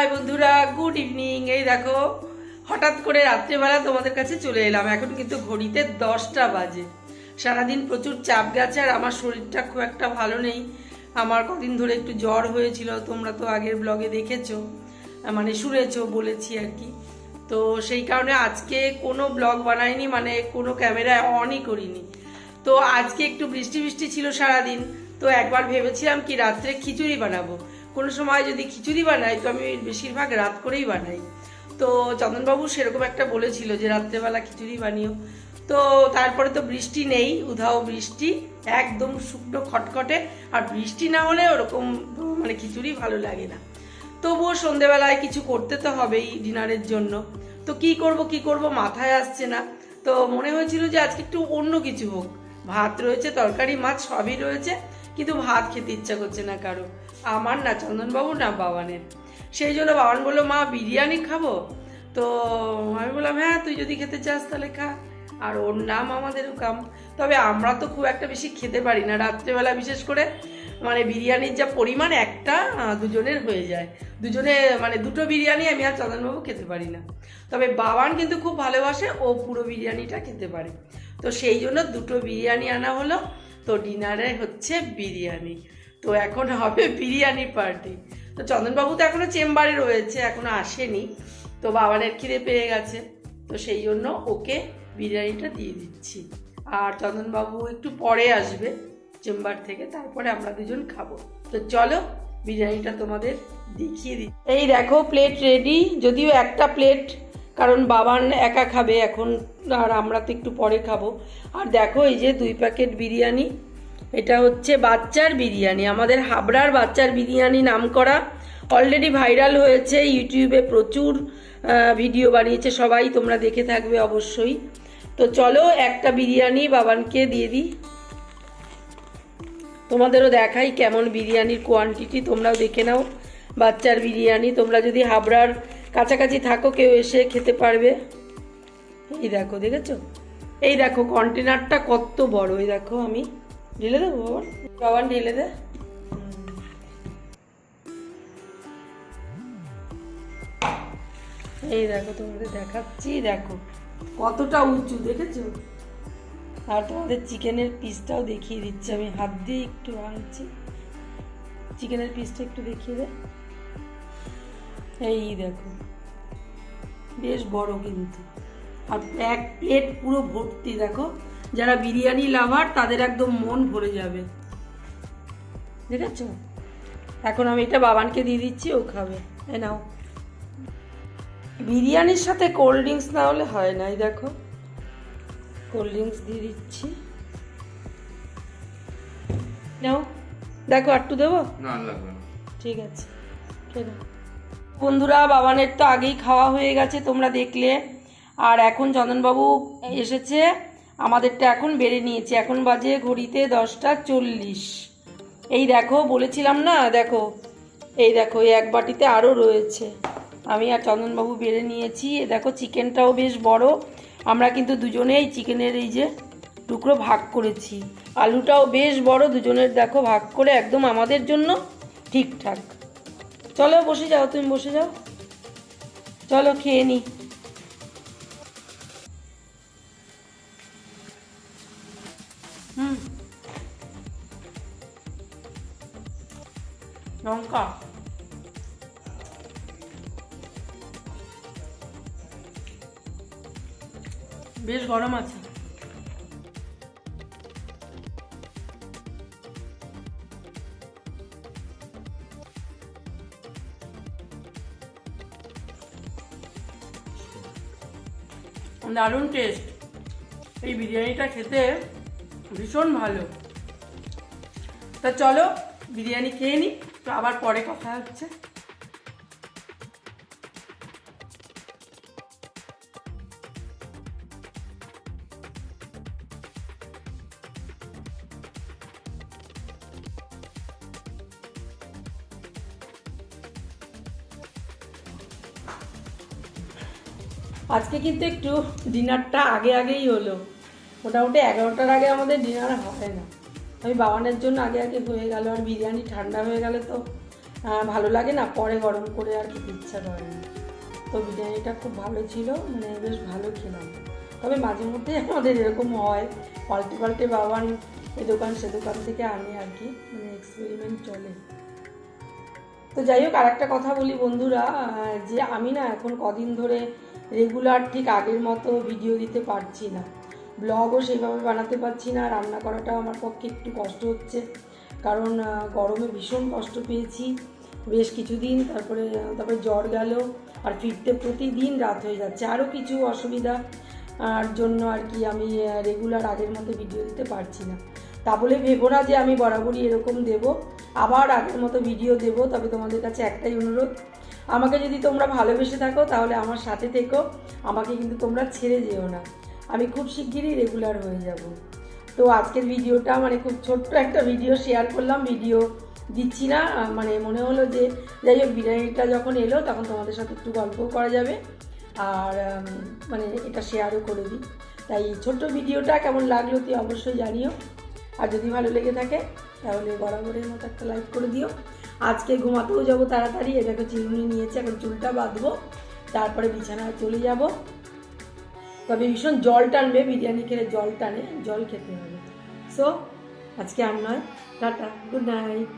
High বন্ধুরা good evening এই দেখো, হঠাৎ করে রাত্রেবেলা তোমাদের কাছে চলে এলাম। এখন কিন্তু ঘড়িতে দশটা বাজে। সারাদিন প্রচুর চাপ গেছে আর আমার শরীরটা খুব একটা ভালো নেই। আমার কদিন ধরে একটু জ্বর হয়েছিল, তোমরা তো আগের ব্লগে দেখেছ মানে শুনেছো, বলেছি আর কি। তো সেই কারণে আজকে কোনো ব্লগ বানাইনি মানে কোনো ক্যামেরায় অনই করিনি। তো আজকে একটু বৃষ্টি বৃষ্টি ছিল সারাদিন, তো একবার ভেবেছিলাম কি রাত্রে খিচুড়ি বানাবো। কোনো সময় যদি খিচুড়ি বানাই, তো আমি বেশিরভাগ রাত করেই বানাই। তো চন্দনবাবু সেরকম একটা বলেছিল যে, রাত্রেবেলা খিচুড়ি বানিও। তো তারপরে তো বৃষ্টি নেই, উধাও বৃষ্টি, একদম শুকনো খটখটে। আর বৃষ্টি না হলে ওরকম মানে খিচুড়ি ভালো লাগে না। তবুও সন্ধেবেলায় কিছু করতে তো হবেই ডিনারের জন্য। তো কি করব কি করব মাথায় আসছে না। তো মনে হয়েছিল যে, আজকে একটু অন্য কিছু হোক। ভাত রয়েছে, তরকারি, মাছ সবই রয়েছে, কিন্তু ভাত খেতে ইচ্ছা করছে না কারও। আমার না চন্দনবাবু না, বাবানের। সেই জন্য বাবান বলল, মা, বিরিয়ানি খাব? তো আমি বললাম হ্যাঁ তুই যদি খেতে চাস তাহলে খা। আর ওর নাম আমাদের কাম তবে আমরা তো খুব একটা বেশি খেতে পারি না। রাত্রেবেলা বিশেষ করে মানে বিরিয়ানির যা পরিমাণ, একটা দুজনের হয়ে যায়। দুজনে মানে দুটো বিরিয়ানি আমি আর চন্দনবাবু খেতে পারি না। তবে বাবান কিন্তু খুব ভালোবাসে, ও পুরো বিরিয়ানিটা খেতে পারে। তো সেই জন্য দুটো বিরিয়ানি আনা হলো। তো ডিনারে হচ্ছে বিরিয়ানি। তো এখন হবে বিরিয়ানি পার্টি। তো চন্দনবাবু তো এখনও চেম্বারে রয়েছে, এখনও আসেনি। তো বাবানের খিদে পেয়ে গেছে, তো সেই জন্য ওকে বিরিয়ানিটা দিয়ে দিচ্ছি। আর চন্দনবাবু একটু পরে আসবে চেম্বার থেকে, তারপরে আমরা দুজন খাব। তো চলো বিরিয়ানিটা তোমাদের দেখিয়ে দিই। এই দেখো প্লেট রেডি যদিও একটা প্লেট কারণ বাবান একা খাবে এখন, আর আমরা তো একটু পরে খাব। আর দেখো এই যে দুই প্যাকেট বিরিয়ানি। এটা হচ্ছে বাচ্চার বিরিয়ানি। আমাদের হাবড়ার বাচ্চার বিরিয়ানি নাম করা অলরেডি ভাইরাল হয়েছে ইউটিউবে প্রচুর ভিডিও বানিয়েছে, সবাই তোমরা দেখে থাকবে অবশ্যই। তো চলো একটা বিরিয়ানি বাবানকে দিয়ে দিই। তোমাদেরও দেখাই কেমন বিরিয়ানির কোয়ান্টিটি তোমরাও দেখে নাও। বাচ্চার বিরিয়ানি, তোমরা যদি হাবড়ার কাছাকাছি থাকো, কেউ এসে খেতে পারবে। এই দেখো, দেখেছ? এই দেখো কন্টেনারটা কত বড়, এই দেখো আমি। ঢেলে দেবো বাবা বাবান ঢেলে দে। এই দেখো তোমাদের দেখাচ্ছি দেখো। কতটা উঁচু দেখেছ? আর তোমাদের চিকেনের পিসটাও দেখিয়ে দিচ্ছি। আমি হাত দিয়ে একটু ভাঙছি চিকেনের পিসটা একটু দেখিয়ে দে। এই দেখো বেশ বড় কিন্তু। আর এক প্লেট পুরো ভর্তি দেখো। যারা বিরিয়ানি লাভার তাদের একদম মন ভরে যাবে। দেখেছ? এখন আমি এটা বাবানকে দিয়ে দিচ্ছি ও খাবে। এ নাও। বিরিয়ানির সাথে কোল্ড ড্রিঙ্কস না হলে হয় না এই দেখো। কোল্ড ড্রিঙ্কস দিয়ে দিচ্ছি। নাও। দেখো একটু দেবো? না লাগবে ঠিক আছে। বন্ধুরা বাবানের তো আগেই খাওয়া হয়ে গেছে তোমরা দেখলে। আর এখন চন্দনবাবু এসেছে, আমাদেরটা এখন বেড়ে নিয়েছে। এখন বাজে ঘড়িতে দশটা চল্লিশ। এই দেখো, বলেছিলাম না? দেখো, এই দেখো, এই এক বাটিতে আরও রয়েছে। আমি আর চন্দনবাবু বেড়ে নিয়েছি। এ দেখো, চিকেনটাও বেশ বড়। আমরা কিন্তু দুজনেই চিকেনের এই যে টুকরো ভাগ করেছি। আলুটাও বেশ বড়, দুজনের দেখো ভাগ করে একদম আমাদের জন্য ঠিকঠাক। চলো, বসে যাও, তুমি বসে যাও। চলো, খেয়ে নি। লঙ্কা বেশ গরম আছে দারুণ টেস্ট এই বিরিয়ানিটা খেতে ভীষণ ভালো। তা চলো, বিরিয়ানি খেয়ে নিই তো আবার পরে কথা হচ্ছে। আজকে কিন্তু একটু ডিনারটা আগে আগেই হলো। মোটামুটি এগারোটার আগে আমাদের ডিনার হয় না। আমি বাবানের জন্য আগে আগে হয়ে গেল আর বিরিয়ানি ঠান্ডা হয়ে গেলে তো ভালো লাগে না, পরে গরম করে আর খেতে ইচ্ছা করে না। তো বিরিয়ানিটা খুব ভালো ছিল মানে বেশ ভালো খেলাম। তবে মাঝে মধ্যে আমাদের এরকম হয়, পাল্টে পাল্টে বাবান এ দোকান, সে দোকান থেকে আনে আর কি মানে এক্সপেরিমেন্ট চলে। তো যাই হোক আর একটা কথা বলি বন্ধুরা যে আমি না এখন কদিন ধরে রেগুলার ঠিক আগের মতো ভিডিও দিতে পারছি না। ব্লগও সেইভাবে বানাতে পারছি না রান্না করাটাও আমার পক্ষে একটু কষ্ট হচ্ছে। কারণ গরমে ভীষণ কষ্ট পেয়েছি। বেশ কিছুদিন, তারপরে তারপরে জ্বর গেল, আর ফিরতে প্রতিদিন রাত হয়ে যাচ্ছে। আরও কিছু অসুবিধা, আর জন্য আর কি আমি রেগুলার আগের মতো ভিডিও দিতে পারছি না। তা বলে ভেবো না যে আমি বরাবরই এরকম দেব। আবার আগের মতো ভিডিও দেব, তবে তোমাদের কাছে একটাই অনুরোধ। আমাকে যদি তোমরা ভালোবেসে থাকো, তাহলে আমার সাথে থেকো। আমাকে কিন্তু তোমরা ছেড়ে যেও না। আমি খুব শিগগিরই রেগুলার হয়ে যাব। তো আজকের ভিডিওটা মানে খুব ছোট্ট একটা ভিডিও শেয়ার করলাম। ভিডিও দিচ্ছি না মানে মনে হলো যে যাই হোক, বিরিয়ানিটা যখন এলো তখন তোমাদের সাথে একটু গল্পও করা যাবে। আর মানে এটা শেয়ারও করে দিই। তাই ছোট্ট ভিডিওটা কেমন লাগল তুই অবশ্যই জানিও। আর যদি ভালো লেগে থাকে, তাহলে বরাবরের মতো একটা লাইক করে দিও। আজকে ঘুমাতেও যাব তাড়াতাড়ি। এটাকে চিরুনি নিয়েছে, এখন চুলটা বাঁধবো। তারপরে বিছানায় চলে যাব। তবে ভীষণ জল টানবে, বিরিয়ানি খেলে জল টানে, জল খেতে হবে। সো আজকে আর নয়। Tata good night